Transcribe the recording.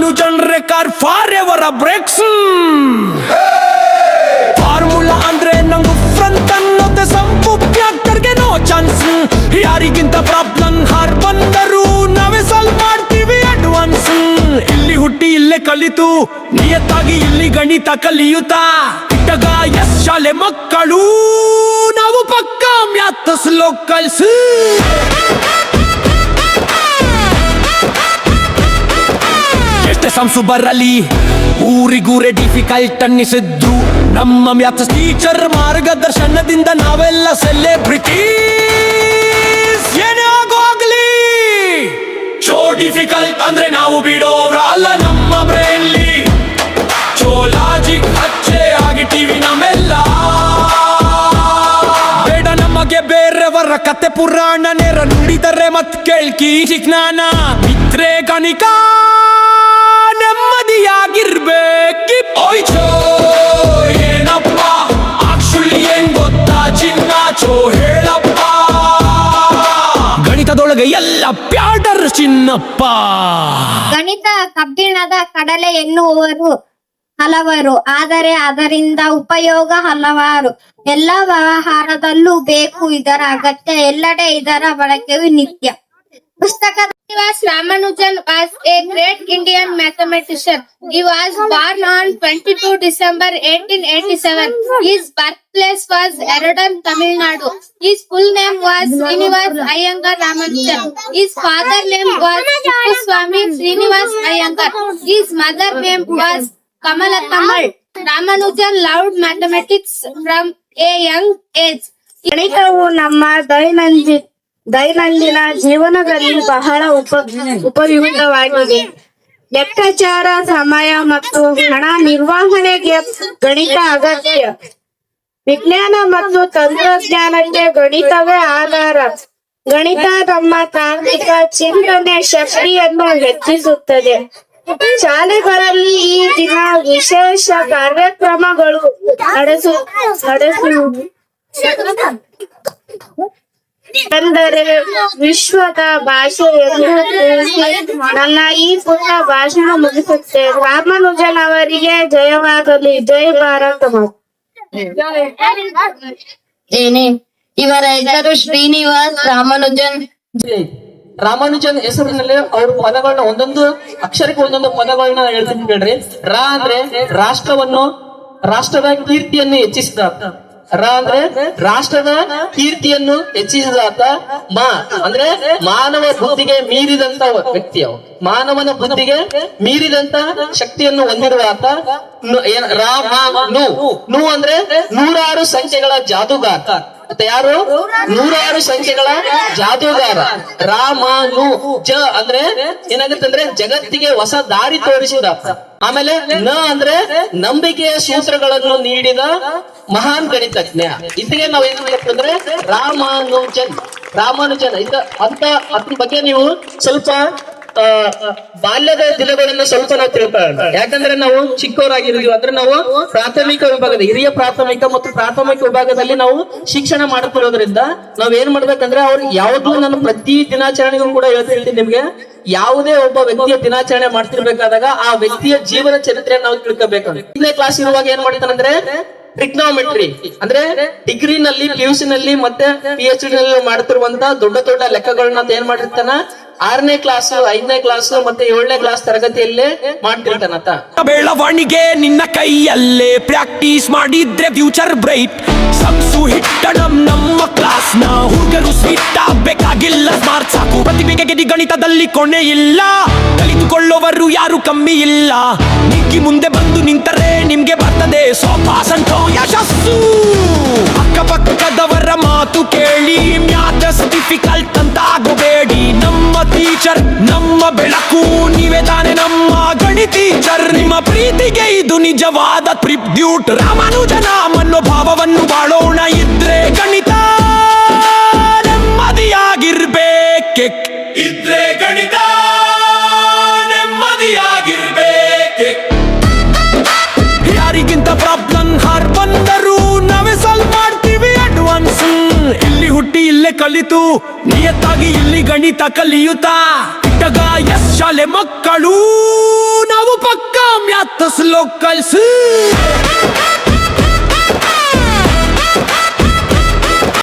Car for ever brakes formula ಅಂದ್ರೆ ನಂಗು front ಅನ್ನೋದೆ ಸಂಪು ಕ್ಯಾಕ್ಟರ್ಗೆ ನೋ ಚಾನ್ಸ್ ಯಾರಿಗಿಂತ ಪ್ರಾಬ್ಲಮ್ ಹಾರ್ ಬಂದರು ನಾವೇ ಸಾಲ್ವ್ ಮಾಡ್ತೀವಿ ಅಡ್ವಾನ್ಸ್ ಇಲ್ಲಿ ಹುಟ್ಟಿ ಇಲ್ಲೇ ಕಲಿತು, ನಿಯತ್ತಾಗಿ ಇಲ್ಲಿ ಗಣಿತ ಕಲಿಯುತ್ತಾ. ಇಟ್ಟಗ ಎಸ್ ಶಾಲೆ ಮಕ್ಕಳು, ನಾವು ಪಕ್ಕ ಮ್ಯಾಥಸ್ ಲೋಕಲ್ಸ್ ಎಷ್ಟೇ ಸಂಸು ಬರಲಿ ಊರಿಗೂರೆ ಡಿಫಿಕಲ್ಟ್ ಅನ್ನಿಸಿದ್ರು. ನಮ್ಮ ಮ್ಯಾಥ್ಸ್ ಟೀಚರ್ ಮಾರ್ಗದರ್ಶನದಿಂದ ನಾವೆಲ್ಲ ಸೆಲೆಬ್ರಿಟಿ ಏನೇ ಆಗೋಗ್ಲಿ ಚೋ ಶೋ ಡಿಫಿಕಲ್ಟ್ ಅಂದ್ರೆ ನಾವು ಬಿಡೋರ ಅಲ್ಲ ನಮ್ಮ ಬ್ರೈನ್ಲಿ ಶೋ ಲಾಜಿಕ್ ಹಚ್ಚೆ ಆಗಿಟ್ಟಿವಿ ನಮ್ಮೆಲ್ಲ. ಬೇಡ ನಮಗೆ ಬೇರೆಯವರ ಕತೆ ಪುರಾಣ ನೇರ ನುಡಿದರೆ ಮತ್ ಕೇಳ್ಕಿ ಜ್ಞಾನ ಮಿತ್ರೇ ಗಣಿಕ. ಪ್ಯಾಡರ್ ಚಿನ್ನಪ್ಪ. ಗಣಿತ ಕಬ್ಬಿಣದ ಕಡಲೆ ಎನ್ನುವರು ಹಲವರು, ಆದರೆ ಅದರಿಂದ ಉಪಯೋಗ ಹಲವಾರು. ಎಲ್ಲ ವ್ಯವಹಾರದಲ್ಲೂ ಬೇಕು, ಇದರ ಅಗತ್ಯ ಎಲ್ಲೆಡೆ ಇದರ ಬಳಕೆಯು ನಿತ್ಯ. ಪುಸ್ತಕದ Srinivas Ramanujan was a great Indian mathematician. He was born on 22 December 1887. His birthplace was Erodam, Tamil Nadu. His full name was Srinivas Iyengar Ramanujan. His father name was Swami Srinivas Iyengar. His mother name was Kamala Kamal. Ramanujan loved mathematics from a young age. ಗಣಿತವು ನಮ್ಮ ದೈನಂದಿನ ದೈನಂದಿನ ಜೀವನದಲ್ಲಿ ಬಹಳ ಉಪ, ಉಪಯುಕ್ತವಾಗಿದೆ. ಲೆಕ್ಕಾಚಾರ, ಸಮಯ ಮತ್ತು ಹಣ ನಿರ್ವಹಣೆಗೆ ಗಣಿತ ಅಗತ್ಯ. ವಿಜ್ಞಾನ ಮತ್ತು ತಂತ್ರಜ್ಞಾನಕ್ಕೆ ಗಣಿತವೇ ಆಧಾರ. ಗಣಿತ ನಮ್ಮ ತಾಂತ್ರಿಕ ಚಿಂತನೆ ಶಕ್ತಿಯನ್ನು ಹೆಚ್ಚಿಸುತ್ತದೆ. ಶಾಲೆಗಳಲ್ಲಿ ಈ ದಿನ ವಿಶೇಷ ಕಾರ್ಯಕ್ರಮಗಳು ನಡೆಸು ನಡೆಸುವುದು ಎಂದರೆ ವಿಶ್ವದ ಭಾಷೆಯನ್ನು ನನ್ನ ಈ ಪುಟ್ಟ ಭಾಷಣ ಮುಗಿಸುತ್ತೆ. ರಾಮಾನುಜನ್ ಅವರಿಗೆ ಜಯವಾಗಲಿ. ಜಯ ಭಾರತ. ಏನೇ ಇವರ ಹೆಸರು ಶ್ರೀನಿವಾಸ್ ರಾಮಾನುಜನ್. ರಾಮಾನುಜನ್ ಹೆಸರಿನಲ್ಲಿ ಅವ್ರ ಪದಗಳನ್ನ ಒಂದೊಂದು ಅಕ್ಷರಕ್ಕೆ ಒಂದೊಂದು ಪದಗಳನ್ನ ಹೇಳ್ತೀನಿ ಕೇಳ್ರಿ. ರಾ ಅಂದ್ರೆ ರಾಷ್ಟ್ರವನ್ನು ರಾಷ್ಟ್ರದ ಕೀರ್ತಿಯನ್ನು ಹೆಚ್ಚಿಸಿದ. ರ ಅಂದ್ರೆ ರಾಷ್ಟ್ರದ ಕೀರ್ತಿಯನ್ನು ಹೆಚ್ಚಿಸಿದಾತ ಮಾ. ಅಂದ್ರೆ ಮಾನವ ಬುದ್ಧಿಗೆ ಮೀರಿದಂತ ವ್ಯಕ್ತಿ ಅವ. ಮಾನವನ ಬುದ್ಧಿಗೆ ಮೀರಿದಂತ ಶಕ್ತಿಯನ್ನು ಹೊಂದಿರುವ ಆತ ನು- ನು ಅಂದ್ರೆ ನೂರಾರು ಸಂಖ್ಯೆಗಳ ಜಾದುಗಾರ. ಮತ್ತೆ ಯಾರು? ನೂರಾರು ಸಂಖ್ಯೆಗಳ ಜಾದೂಗಾರ. ರಾಮನು ಜ ಅಂದ್ರೆ ಏನಾಗುತ್ತೆ ಅಂದ್ರೆ ಜಗತ್ತಿಗೆ ಹೊಸ ದಾರಿ ತೋರಿಸಿದ. ಆಮೇಲೆ ನ ಅಂದ್ರೆ ನಂಬಿಕೆಯ ಸೂತ್ರಗಳನ್ನು ನೀಡಿದ ಮಹಾನ್ ಗಣಿತಜ್ಞ. ಇದಕ್ಕೆ ನಾವ್ ಏನ್ ಅಂದ್ರೆ ರಾಮಾನುಜನ್. ರಾಮಾನುಜನ್. ಇದ ಅಂತ ಅದ್ರ ಬಗ್ಗೆ ನೀವು ಸ್ವಲ್ಪ ಬಾಲ್ಯದ ದಿನಗಳನ್ನ ಸ್ವಲ್ಪ ನಾವು ತಿಳ್ಕೊಳ್ಳೋಣ. ಯಾಕಂದ್ರೆ ನಾವು ಚಿಕ್ಕವರಾಗಿರ್ಲಿ ಅಂದ್ರೆ ನಾವು ಪ್ರಾಥಮಿಕ ವಿಭಾಗದ, ಹಿರಿಯ ಪ್ರಾಥಮಿಕ ಮತ್ತು ಪ್ರಾಥಮಿಕ ವಿಭಾಗದಲ್ಲಿ ನಾವು ಶಿಕ್ಷಣ ಮಾಡುತ್ತಿರೋದ್ರಿಂದ ನಾವ್ ಏನ್ ಮಾಡ್ಬೇಕಂದ್ರೆ ಅವ್ರು ಯಾವ್ದು ನಾನು ಪ್ರತಿ ದಿನಾಚರಣೆಗೂ ಕೂಡ ಹೇಳ್ತೀನಿ ನಿಮ್ಗೆ, ಯಾವುದೇ ಒಬ್ಬ ವ್ಯಕ್ತಿಯ ದಿನಾಚರಣೆ ಮಾಡ್ತಿರ್ಬೇಕಾದಾಗ ಆ ವ್ಯಕ್ತಿಯ ಜೀವನ ಚರಿತ್ರೆಯನ್ನು ನಾವು ತಿಳ್ಕೋಬೇಕು. ಇನ್ನೇ ಕ್ಲಾಸ್ ಇರುವಾಗ ಏನ್ ಮಾಡ್ತಾನಂದ್ರೆ ಟ್ರಿಗ್ನೋಮೆಟ್ರಿ ಅಂದ್ರೆ ಡಿಗ್ರಿನಲ್ಲಿ ಸಿ ನಲ್ಲಿ ಮತ್ತೆ ಪಿ ಎಚ್ ಡಿ ನಲ್ಲಿ ಮಾಡ್ತಿರುವಂತ ದೊಡ್ಡ ದೊಡ್ಡ ಲೆಕ್ಕಗಳನ್ನ ಏನ್ ಮಾಡಿರ್ತಾನ ಆರನೇ ಕ್ಲಾಸ್ ಐದನೇ ಕ್ಲಾಸ್ ಮತ್ತೆ ಏಳನೇ ಕ್ಲಾಸ್ ತರಗತಿಯಲ್ಲೇ ಮಾಡ್ತಿರ್ತಾನತ. ಬೆಳವಣಿಗೆ ನಿನ್ನ ಕೈಯಲ್ಲೇ ಪ್ರಾಕ್ಟೀಸ್ ಮಾಡಿದ್ರೆ ಫ್ಯೂಚರ್ ಬ್ರೈಟ್ ಸಂಸು ಹಿಟ್ಟಣಂ ನಮ್ಮ ಕ್ಲಾಸ್ನ ಹುಡುಗರು ಸಿಟ್ಟ ಆಗ್ಬೇಕಾಗಿಲ್ಲ. ಸ್ಮಾರ್ಟ್ ಸಾಕು. ಪ್ರತಿಭೆಗೆ ಗಣಿತದಲ್ಲಿ ಕೊನೆ ಇಲ್ಲ. ಕಲಿತುಕೊಳ್ಳುವವರು ಯಾರು ಕಮ್ಮಿ ಇಲ್ಲ. ನಿಗ್ಗಿ ಮುಂದೆ ಬಂದು ನಿಂತರೆ ನಿಮ್ಗೆ ಬರ್ತದೆ ಸೋಪಾಸಂತೋ ಯಶಸ್ಸು. ಅಕ್ಕಪಕ್ಕದವರ ಮಾತು ಕೇಳಿ ಮ್ಯಾಥಸ್ ಡಿಫಿಕಲ್ಟ್ ಅಂತ ಆಗೋಬೇಡಿ ನಮ್ಮ ಟೀಚರ್ ನಮ್ಮ ಬೆಳಕು ನೀವೇ ತಾನೆ ನಮ್ಮ ಗಣಿ ಟೀಚರ್ ನಿಮ್ಮ ಪ್ರೀತಿಗೆ ಇದು ನಿಜವಾದ ಟ್ರಿಬ್ಯೂಟ್ ರಾಮಾನುಜನ ಮನೋಭಾವವನ್ನು ಬಾಳೋಣ ಇದ್ರೆ ಗಣಿತ ನೆಮ್ಮದಿಯಾಗಿರ್ಬೇಕೆ. ಕಲಿತು ನಿಯತ್ತಾಗಿ ಇಲ್ಲಿ ಗಣಿತ ಕಲಿಯುತ್ತಾ. ಇಟ್ಟಗ ಎಸ್ ಶಾಲೆ ಮಕ್ಕಳು ನಾವು ಪಕ್ಕ ಮ್ಯಾಥಸ್ ಲೋಕಲ್ಸ್.